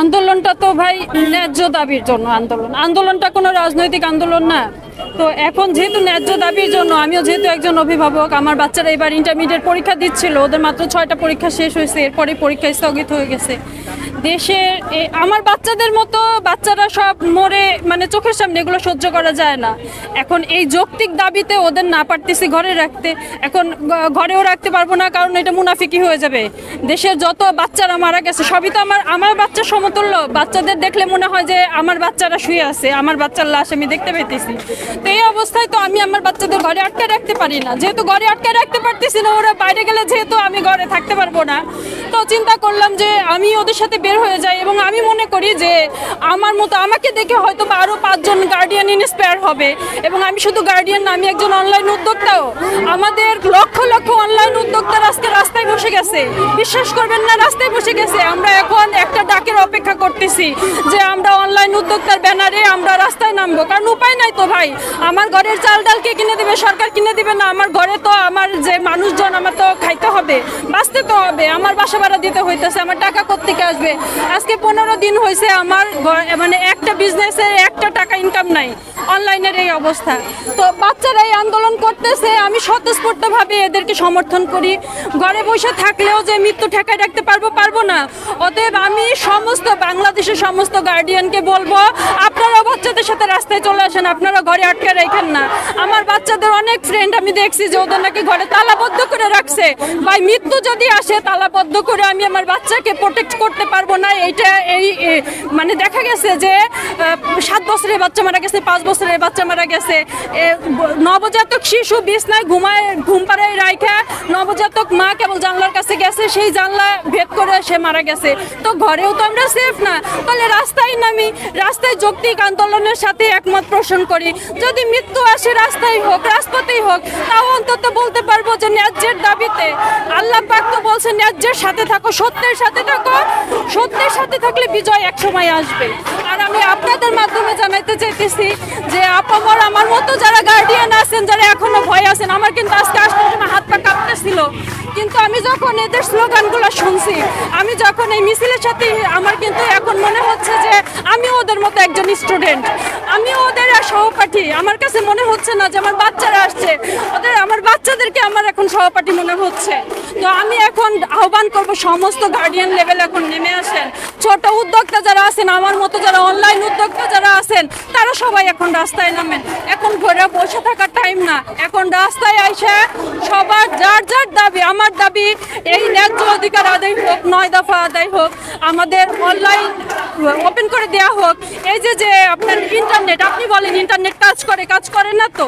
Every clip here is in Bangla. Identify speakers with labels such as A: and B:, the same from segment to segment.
A: আন্দোলনটা তো ভাই ন্যায্য দাবির জন্য আন্দোলন। আন্দোলনটা কোনো রাজনৈতিক আন্দোলন না। তো এখন যেহেতু ন্যায্য দাবির জন্য, আমিও যেহেতু একজন অভিভাবক, আমার বাচ্চারা এবার ইন্টারমিডিয়েট পরীক্ষা দিচ্ছিল, ওদের মাত্র ছয়টা পরীক্ষা শেষ হয়েছে, এরপরে পরীক্ষা স্থগিত হয়ে গেছে। দেশের আমার বাচ্চাদের মতো বাচ্চারা সব মরে মানে চোখের সামনে এগুলো সহ্য করা যায় না। এখন এই যৌক্তিক দাবিতে ওদের না পারতেছি ঘরে রাখতে, এখন ঘরেও রাখতে পারব না, কারণ এটা মুনাফিকি হয়ে যাবে। দেশের যত বাচ্চারা মারা গেছে, সবই তো আমার আমার বাচ্চা সমতুল্য। বাচ্চাদের দেখলে মনে হয় যে আমার বাচ্চারা শুয়ে আছে, আমার বাচ্চার লাশ আমি দেখতে পেতেছি এই অবস্থায় তো আমি আমার বাচ্চাদের ঘরে আটকে রাখতে পারি না। যেহেতু ঘরে আটকে রাখতে পারতেছি না, ওরা বাইরে গেলে যেহেতু আমি ঘরে থাকতে পারব না। তো চিন্তা করলাম যে আমি ওদের সাথে বের হয়ে যাই এবং আমি মনে করি যে আমার মতো আমাকে দেখে হয়তো বা আরও পাঁচজন গার্ডিয়ান ইন্সপায়ার হবে। এবং আমি শুধু গার্ডিয়ান না, আমি একজন অনলাইন উদ্যোক্তাও। আমাদের লক্ষ লক্ষ অনলাইন উদ্যোক্তা আজকে রাস্তায় বসে গেছে। বিশ্বাস করবেন না, রাস্তায় বসে গেছে। আমরা এখন একটা ডাকের করতেছি যে আমরা অনলাইন উদ্যোক্তার ব্যানারে আমরা রাস্তায় নামবো। কারণ উপায় নাই তো ভাই। আমার ঘরের চাল ডাল কে কিনে দেবে? সরকার কিনে দিবে না? আমার ঘরে তো আমার যে মানুষজন, আমার তো খাইতে হবে, বাঁচতে তো হবে। আমার বাসা ভাড়া দিতে হইতেছে, আমার টাকা কোত্থেকে আসবে? আজকে পনেরো দিন হয়েছে আমার মানে একটা বিজনেসের একটা টাকা ইনকাম নাই। অনলাইনের এই অবস্থা। তো বাচ্চারা এই আন্দোলন করতেছে, আমি স্বতঃস্ফূর্তভাবে এদেরকে সমর্থন করি। ঘরে বসে থাকলেও যে মৃত্যু ঠেকায় রাখতে পারব পারব না। অতএব আমি সমস্ত, বাংলাদেশের সমস্ত গার্ডিয়ানকে বলব, আপনারাও বাচ্চাদের সাথে রাস্তায় চলে আসেন আপনারা ঘরে আটকে রাখেন না। আমার বাচ্চাদের অনেক ফ্রেন্ড আমি দেখছি যে ওদের নাকি ঘরে তালাবদ্ধ করে রাখছে। ভাই, মৃত্যু যদি আসে, তালাবদ্ধ করে আমি আমার বাচ্চাকে প্রোটেক্ট করতে পারব না। এইটা এই মানে দেখা গেছে যে সাত বছরের বাচ্চা মারা গেছে, পাঁচ বছরের বাচ্চা মারা গেছে। নবজাতক শিশু বিছনায় ঘুমায়, ঘুম পাড়ায় রাইখা নবজাতক মা কেবল জানলার কাছে গেছে, সেই জানলা ভেদ করে সে মারা গেছে। তো ঘরেও তো আমরা সেফ না। তাহলে রাস্তায় নামি, রাস্তায় যৌক্তিক আন্দোলনের সাথে একমত পোষণ করি। যদি মৃত্যু আসে রাস্তায় হোক, রাজপথেই হোক, তাও অন্তত বলতে পারব যে ন্যায্যের দাবিতে। আল্লাহ পাক তো বলছে, ন্যায্যের সাথে থাকো, সত্যের সাথে থাকো। সত্যের সাথে থাকলে বিজয় এক সময় আসবে। আমি আপনাদের মাধ্যমে জানাইতে চাইতেছি যে আপামর আমার মতো যারা গার্ডিয়ান আছেন, যারা এখনও ভয় আছেন, আমার কিন্তু আজকে আসতে জন্য হাত পা কাঁপতেছিল। কিন্তু আমি যখন এদের স্লোগানগুলো শুনছি, আমি যখন এই মিছিলের সাথে আমার কিন্তু মনে হচ্ছে যে আমি ওদের মতো একজন স্টুডেন্ট আমি ওদের সহপাঠী। আমার কাছে মনে হচ্ছে না যে আমার বাচ্চারা আসছে। ওদের, আমার বাচ্চাদেরকে আমার এখন সহপাঠী মনে হচ্ছে। তো আমি এখন আহ্বান করব সমস্ত গার্ডিয়ান লেভেল এখন নেমে আসেন। ছোট উদ্যোক্তা যারা আছেন, আমার মতো যারা অনলাইন উদ্যোক্তা আছেন, তারা সবাই এখন রাস্তায় নামেন। এখন ঘরে বসে থাকার টাইম না। এখন রাস্তায় আইসে সবার যার যার দাবি, আমার দাবি, এই ন্যায্য অধিকার আদায় হোক, নয় দফা আদায় হোক, আমাদের অনলাইন ওপেন করে দেওয়া হোক। এই যে যে আপনার ইন্টারনেট আপনি বলেন ইন্টারনেট কাজ করে কাজ করে না তো?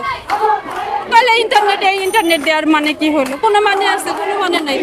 A: তাহলে ইন্টারনেট এই ইন্টারনেট দেওয়ার মানে কি হলো? কোনো মানে আছে, কোনো মানে নেই।